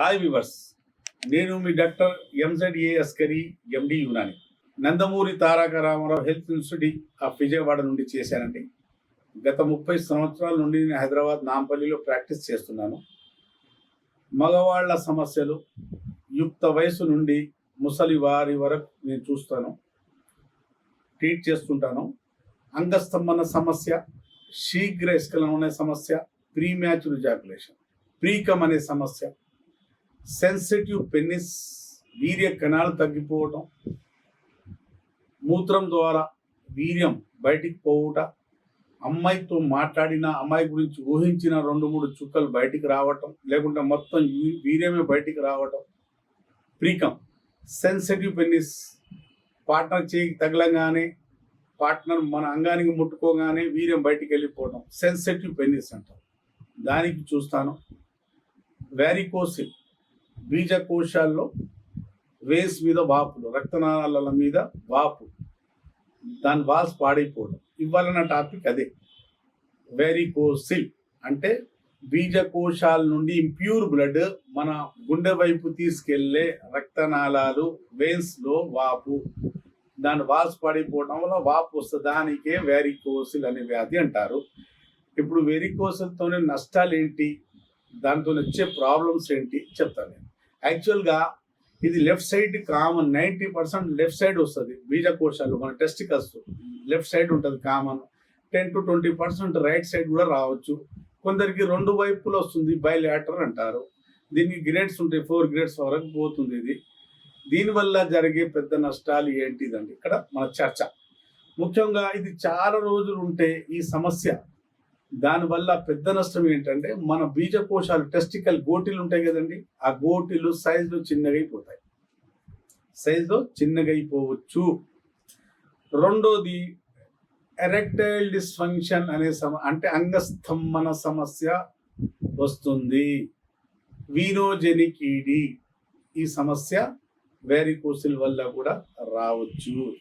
Hi viewers నేను మీ doctor MZA Askari MD Unani. Nandamuri Taraka Ramarao health institute of Vijayawada నుండి చేశానండి. గత ముప్పై సంవత్సరాల నుండి నేను హైదరాబాద్ నాంపల్లిలో ప్రాక్టీస్ చేస్తున్నాను. మగవాళ్ళ సమస్యలు యుక్త వయసు నుండి ముసలి వారి వరకు నేను చూస్తాను. ట్రీట్ చేస్తుంటాను. అంగస్తంభన సమస్య శీఘ్ర ఇస్కలం అనే సమస్య ప్రీ మ్యాచుర్ జాకులేషన్ ప్రీకమ్ అనే సమస్య సెన్సిటివ్ పెన్నిస్ వీర్య కణాలు తగ్గిపోవటం మూత్రం ద్వారా వీర్యం బయటికి పోవుట అమ్మాయితో మాట్లాడిన అమ్మాయి గురించి ఊహించిన రెండు మూడు చుక్కలు బయటికి రావటం లేకుంటే మొత్తం వీర్యమే బయటికి రావటం. ప్రీకమ్ సెన్సిటివ్ పెన్నిస్ పార్ట్నర్ చేయి తగలంగానే పార్ట్నర్ మన అంగానికి ముట్టుకోగానే వీర్యం బయటికి వెళ్ళిపోవడం సెన్సిటివ్ పెన్నిస్ అంటారు దానికి చూస్తాను. వ్యారికోసిల్ బీజకోశాల్లో వేస్ మీద వాపులు రక్తనాళాల మీద వాపు దాని వాస్ పాడైపోవడం. ఇవాళ నా టాపిక్ అదే. వెరికోసిల్ అంటే బీజకోశాల నుండి ఇంప్యూర్ బ్లడ్ మన గుండె వైపు తీసుకెళ్ళే రక్తనాళాలు వేన్స్లో వాపు. దాని వాస్ పడిపోవడం వల్ల వాపు వస్తుంది. దానికే వెరికోసిల్ అనే వ్యాధి అంటారు. ఇప్పుడు వెరికోసిల్తోనే నష్టాలు ఏంటి దాంతో వచ్చే ప్రాబ్లమ్స్ ఏంటి? చెప్తాను నేను. యాక్చువల్గా ఇది left side common ninety percent left side వస్తుంది బీజకోశాలు మన టెస్టికల్స్ లెఫ్ట్ సైడ్ ఉంటుంది common. Ten to twenty percent right side కూడా రావచ్చు. కొందరికి రెండు వైపులు వస్తుంది బైలాటర్ అంటారు. దీనికి గ్రేడ్స్ ఉంటాయి ఫోర్ గ్రేడ్స్ వరకు పోతుంది ఇది. దీనివల్ల జరిగే పెద్ద నష్టాలు ఏంటిదండి ఇక్కడ మన చర్చ. ముఖ్యంగా ఇది చాలా రోజులు ఉంటే ఈ సమస్య దానివల్ల పెద్ద నష్టం ఏంటంటే మన బీజకోశాలు టెస్టికల్ గోటీలు ఉంటాయి కదండి ఆ గోటీలు సైజులో చిన్నగా అయిపోతాయి సైజులో చిన్నగా అయిపోవచ్చు రెండోది ఎరెక్టైల్ డిస్ఫంక్షన్ అనే సమ అంటే అంగస్తంభన సమస్య వస్తుంది. వీనోజెనిక్ ఈడి ఈ సమస్య వేరికోసిల్ వల్ల కూడా రావచ్చు.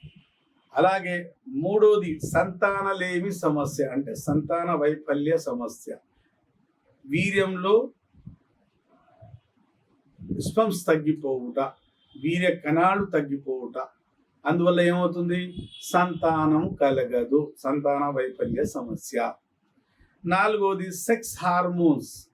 అలాగే మూడోది సంతానలేమి సమస్య అంటే సంతాన వైఫల్య సమస్య. వీర్యంలో స్పమ్స్ తగ్గిపోవుట వీర్య కణాలు తగ్గిపోవుట అందువల్ల ఏమవుతుంది? సంతానం కలగదు సంతాన వైఫల్య సమస్య. నాలుగోది సెక్స్ హార్మోన్స్.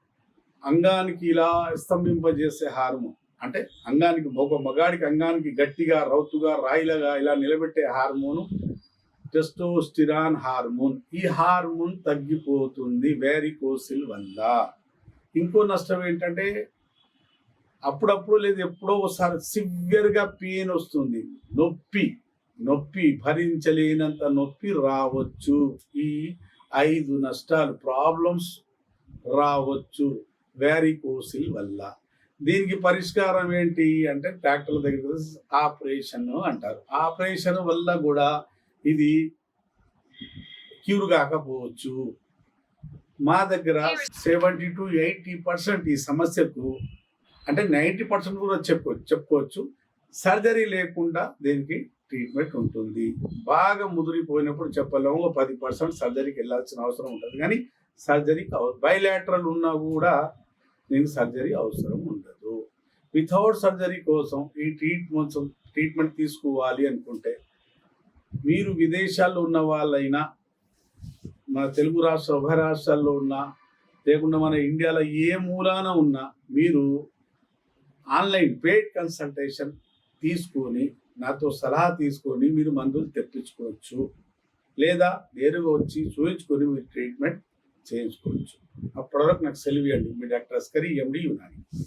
అంగానికి ఇలా స్తంభింపజేసే హార్మోన్. అంటే అంగానికి ఒక మగాడికి అంగానికి గట్టిగా రౌతుగా రాయిలగా ఇలా నిలబెట్టే హార్మోను టెస్టోస్టిరాన్ హార్మోన్. ఈ హార్మోన్ తగ్గిపోతుంది వేరికోసిల్ వల్ల. ఇంకో నష్టం ఏంటంటే అప్పుడప్పుడు లేదు ఎప్పుడో ఒకసారి సివియర్గా పెయిన్ వస్తుంది. నొప్పి నొప్పి భరించలేనంత నొప్పి రావచ్చు. ఈ ఐదు నష్టాలు ప్రాబ్లమ్స్ రావచ్చు వ్యారికోసిల్ వల్ల. దీనికి పరిష్కారం ఏంటి అంటే ట్రాక్టర్ల దగ్గర ఆపరేషన్ అంటారు. ఆపరేషన్ వల్ల కూడా ఇది క్యూర్ కాకపోవచ్చు. మా దగ్గర సెవెంటీ టు ఎయిటీ పర్సెంట్ ఈ సమస్యకు అంటే నైంటీ పర్సెంట్ కూడా చెప్పు చెప్పుకోవచ్చు. సర్జరీ లేకుండా దీనికి ట్రీట్మెంట్ ఉంటుంది. బాగా ముదిరిపోయినప్పుడు చెప్పలేము. పది పర్సెంట్ సర్జరీకి వెళ్ళాల్సిన అవసరం ఉంటుంది. కానీ సర్జరీకి బయలాటరల్ ఉన్నా కూడా నేను సర్జరీ అవసరం ఉండదు. వితౌట్ సర్జరీ కోసం ఈ ట్రీట్మెంట్స్ ట్రీట్మెంట్ తీసుకోవాలి అనుకుంటే మీరు విదేశాల్లో ఉన్న వాళ్ళైనా మన తెలుగు రాష్ట్ర ఉభయ రాష్ట్రాల్లో ఉన్నా లేకుండా మన ఇండియాలో ఏ మూలాన ఉన్నా మీరు ఆన్లైన్ పెయిడ్ కన్సల్టేషన్ తీసుకొని నాతో సలహా తీసుకొని మీరు మందులు తెప్పించుకోవచ్చు. లేదా నేరుగా వచ్చి చూపించుకొని మీరు ట్రీట్మెంట్ చేయించుకోవచ్చు. అప్పటివరకు నాకు సెలవు ఇవ్వండి. మీ డాక్టర్ అస్కరి ఎండి యునాని